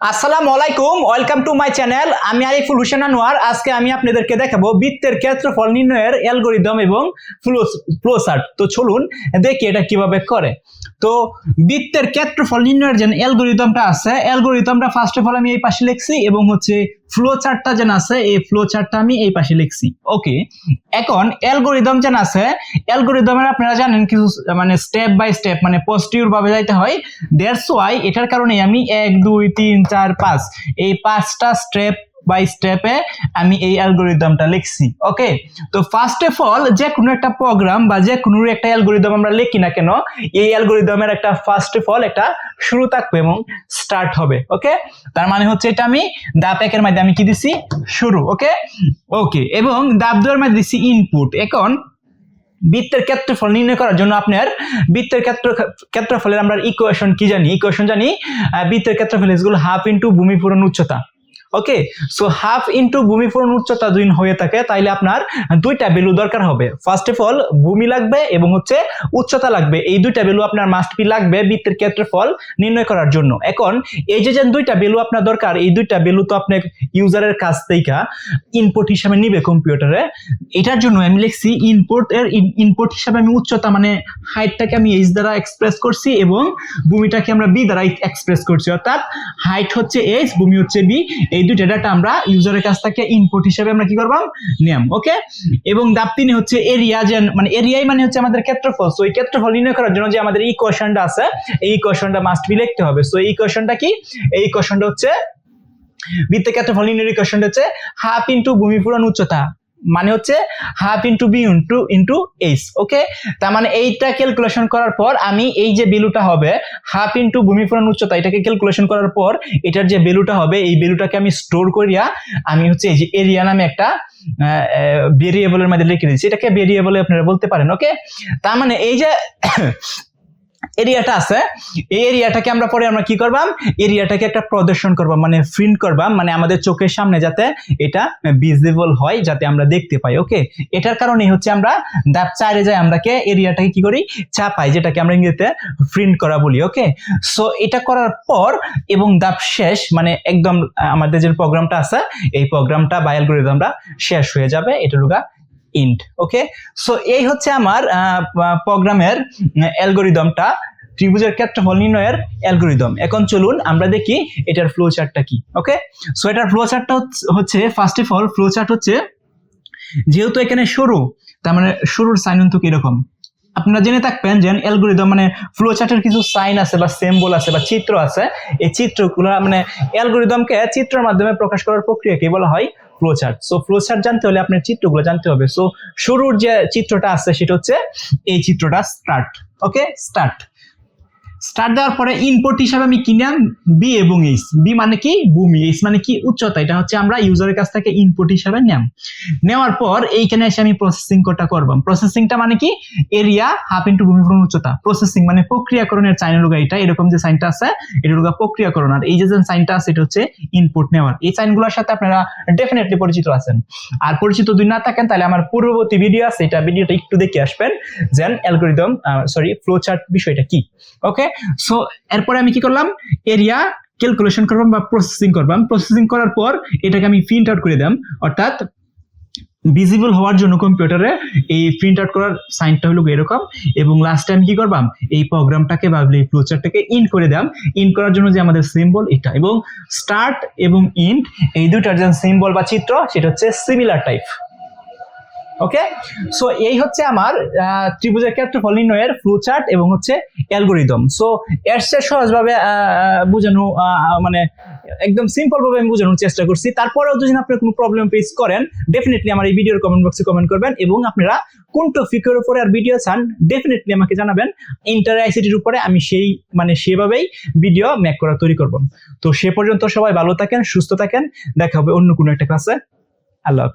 আসসালামু আলাইকুম welcome to my channel আমি আরিফুল হুসেন আনোয়ার। আজকে আমি আপনাদেরকে দেখাবো বৃত্তের ক্ষেত্রফল নির্ণয়ের অ্যালগোরিদম এবং ফ্লো তো চলুন দেখি এটা কীভাবে করে। তো বৃত্তের ক্ষেত্রফল নির্ণয়ের যে অ্যালগোরিদমটা আছে, অ্যালগোরিদমটা ফার্স্ট অফ অল আমি এই পাশে লিখছি এবং হচ্ছে ফ্লো চার্টটা যেন আছে, এই ফ্লো চার্টটা আমি এই পাশে লিখছি। ওকে এখন অ্যালগোরিদম যেন আছে অ্যালগোরিদমের আপনারা জানেন কিছু মানে স্টেপ বাই স্টেপ মানে পজিটিভ ভাবে যাইতে হয়। দ্যাটস ওয়াই এটার কারণে আমি এক, দুই, তিন, চার, পাঁচ, এই পাঁচটা স্টেপ বাই স্টেপে আমি এই অ্যালগোরিদমটা লিখছি ওকে তো ফার্স্ট অফ অল যে কোনো একটা প্রোগ্রাম বা যে কোনো একটা অ্যালগোরিদম আমরা লিখি না কেন, এই অ্যালগোরিদমের একটা ফার্স্ট অফ অল একটা শুরু থাকবে এবং স্টার্ট হবে ওকে তার মানে হচ্ছে এটা আমি দাপ একের মধ্যে আমি কি দিছি? শুরু ওকে ওকে এবং দাপ দুয়ের মধ্যে দিছি ইনপুট এখন বৃত্তের ক্ষেত্রফল নির্ণয় করার জন্য আপনার বৃত্তের ক্ষেত্র, ক্ষেত্রফলের আমরা ইকুয়েশন কি জানি? ইকুয়েশন জানি বৃত্তের ক্ষেত্রফল ইজগুলো হাফ ইন্টু ভূমি পূরণ উচ্চতা। ওকে সো হাফ ইন্টু ভূমি পূরণ উচ্চতা দুই হয়ে থাকে, তাইলে আপনার দুইটা ভ্যালু দরকার হবে। ফার্স্ট অফ অল ভূমি লাগবে এবং হচ্ছে উচ্চতা লাগবে। এই দুইটা ভ্যালু আপনার মাস্ট বি লাগবে বৃত্তের ক্ষেত্রফল নির্ণয় করার জন্য। এখন, এই যে দুইটা ভ্যালু আপনার দরকার, এই দুইটা ভ্যালু তো আপনার ইউজারের কাছ থেকে ইনপুট হিসাবে নিবে কম্পিউটারে এটার জন্য আমি লিখছি ইনপুট এর ইনপুট হিসাবে আমি উচ্চতা মানে হাইটটাকে আমি এইচ দ্বারা এক্সপ্রেস করছি এবং ভূমিটাকে আমরা বি দ্বারা এক্সপ্রেস করছি। অর্থাৎ হাইট হচ্ছে এইচ ভূমি হচ্ছে বি এই দুইটা ডেটাটা আমরা ইউজারের কাছ থেকে ইনপুট হিসেবে আমরা কি করবাম নিয়ম ওকে এবং দাপ তিনে হচ্ছে এরিয়া যেন মানে এরিয়াই মানে হচ্ছে আমাদের ক্ষেত্রফল। সো এই ক্ষেত্রফল নির্ণয় করার জন্য যে আমাদের এই কোয়েশনটা আছে, এই কোয়েশনটা মাস্ট বি লিখতে হবে। সো এই কোয়েশনটা কি? এই কোয়েশনটা হচ্ছে বৃত্তের ক্ষেত্রফল নির্ণয়ের ইকুয়েশনটা হচ্ছে হাফ ইন্টু ভূমি পূরণ উচ্চতা। মানে হচ্ছে half into B into into H okay তার মানে এইটা ক্যালকুলেশন করার পর আমি এই যে ভ্যালুটা হবে হাফ ইন্টু ভূমি পূরণ উচ্চতা, এটাকে ক্যালকুলেশন করার পর এটার যে ভ্যালুটা হবে, এই ভ্যালুটাকে আমি স্টোর করিয়া আমি হচ্ছে এই যে এরিয়া নামে একটা ভেরিয়েবলের মধ্যে লিখে দিচ্ছি। এটাকে ভেরিয়েবলে আপনারা বলতে পারেন ওকে তার মানে এই যে এরিয়াটা আছে। এই এরিয়াটাকে আমরা পরে আমরা কি করবাম? এরিয়াটাকে একটা প্রদর্শন করবাম মানে প্রিন্ট করবাম মানে আমাদের চোখের সামনে যাতে এটা ভিজিবল হয়, যাতে আমরা দেখতে পাই ওকে এটার কারণে হচ্ছে আমরা দাপ চারে যাই আমরাকে এরিয়াটাকে কি করি? চাপাই, যেটাকে আমরা ইংরেজিতে প্রিন্ট করা বলি ওকে সো এটা করার পর এবং দাপ শেষ মানে একদম আমাদের যে প্রোগ্রামটা আছে, এই প্রোগ্রামটা বা আমরা শেষ হয়ে যাবে, এটা ইন্ট ওকে সো এই হচ্ছে আমার প্রোগ্রামের অ্যালগোরিদমটা, ত্রিভুজের ক্ষেত্রফল নির্ণয়ের অ্যালগোরিদম। এখন চলুন আমরা দেখি এটার ফ্লো চার্টটা কি ওকে সো এটার ফ্লো চার্টটা হচ্ছে first of all flow chart হচ্ছে, যেহেতু এখানে শুরু, তার মানে শুরুর সাইন কিন্তু কীরকম? আপনারা জেনে থাকবেন যে অ্যালগোরিদম মানে ফ্লো চার্টের কিছু সাইন আছে বা সিম্বল আছে বা চিত্র আছে। এই চিত্রগুলো মানে অ্যালগোরিদমকে চিত্রের মাধ্যমে প্রকাশ করার প্রক্রিয়াকে বলা হয় ফ্লো চার্ট সো ফ্লোচার্ট জানতে হলে আপনার চিত্রগুলো জানতে হবে। সো শুরুর যে চিত্রটা আছে, সেটা হচ্ছে এই চিত্রটা স্টার্ট ওকে স্টার্ট স্টার্ট দেওয়ার পরে ইনপুট হিসাবে আমি কিনলাম বি এবং এইচ বি মানে কি? ভূমি। এইচ মানে কি? উচ্চতা। এটা হচ্ছে আমরা ইউজারের কাছ থেকে ইনপুট হিসাবে নিলাম নেওয়ার পর এইখানে এসে আমি প্রসেসিং কোডটা করবাম প্রসেসিংটা মানে কি? এরিয়া হাফ ইন্টু ভূমিপূরণ উচ্চতা। প্রসেসিং মানে প্রক্রিয়াকরণের চাইনের লুগা এটা এরকম যে সাইনটা আছে, এটা লুগা প্রক্রিয়াকরণ। আর এই যে যে সাইনটা আছে, এটা হচ্ছে ইনপুট নেওয়ার। এই সাইনগুলোর সাথে আপনারা ডেফিনেটলি পরিচিত আছেন। আর পরিচিত যদি না থাকেন, তাহলে আমার পূর্ববর্তী ভিডিও আছে। এটা ভিডিওটা একটু দেখে আসবেন। যেন অ্যালগোরিদম সরি ফ্লো চার্ট বিষয়টা কি? ওকে সো এরপরে আমি কি করলাম? এরিয়া ক্যালকুলেশন করবাম বা প্রসেসিং করবাম প্রসেসিং করার পর এটাকে আমি প্রিন্ট আউট করে দিলাম। অর্থাৎ ভিজিবল হওয়ার জন্য কম্পিউটারে এই প্রিন্ট আউট করার সাইনটা হলো এরকম। এবং লাস্টে আমি কি করবাম এই প্রোগ্রামটাকে বা এই ফ্লোচারটাকে ইন করে দিলাম। ইন করার জন্য যে আমাদের সিম্বল এটা। এবং স্টার্ট এবং ইন্ট এই দুইটার যে সিম্বল বা চিত্র, সেটা হচ্ছে সিমিলার টাইপ ওকে সো এই হচ্ছে আমার ত্রিভুজের ক্ষেত্রফল নির্ণয়ের ফ্লো চার্ট এবং হচ্ছে অ্যালগোরিদম সো এর সহজভাবে বোঝানো মানে একদম সিম্পল ভাবে আমি বোঝানোর চেষ্টা করছি। তারপরেও যদি আপনার কোনো প্রবলেম ফেস করেন ডেফিনেটলি আমার এই ভিডিওর কমেন্ট বক্সে কমেন্ট করবেন এবং আপনারা কোন টপিকের উপরে আর ভিডিও চান ডেফিনেটলি আমাকে জানাবেন। ইন্টার আইসিটির উপরে আমি সেই মানে সেভাবেই ভিডিও মেক করা তৈরি করব। তো সে পর্যন্ত সবাই ভালো থাকেন, সুস্থ থাকেন। দেখা হবে অন্য কোনো একটা ক্লাসে আল্লাহ হাফেজ।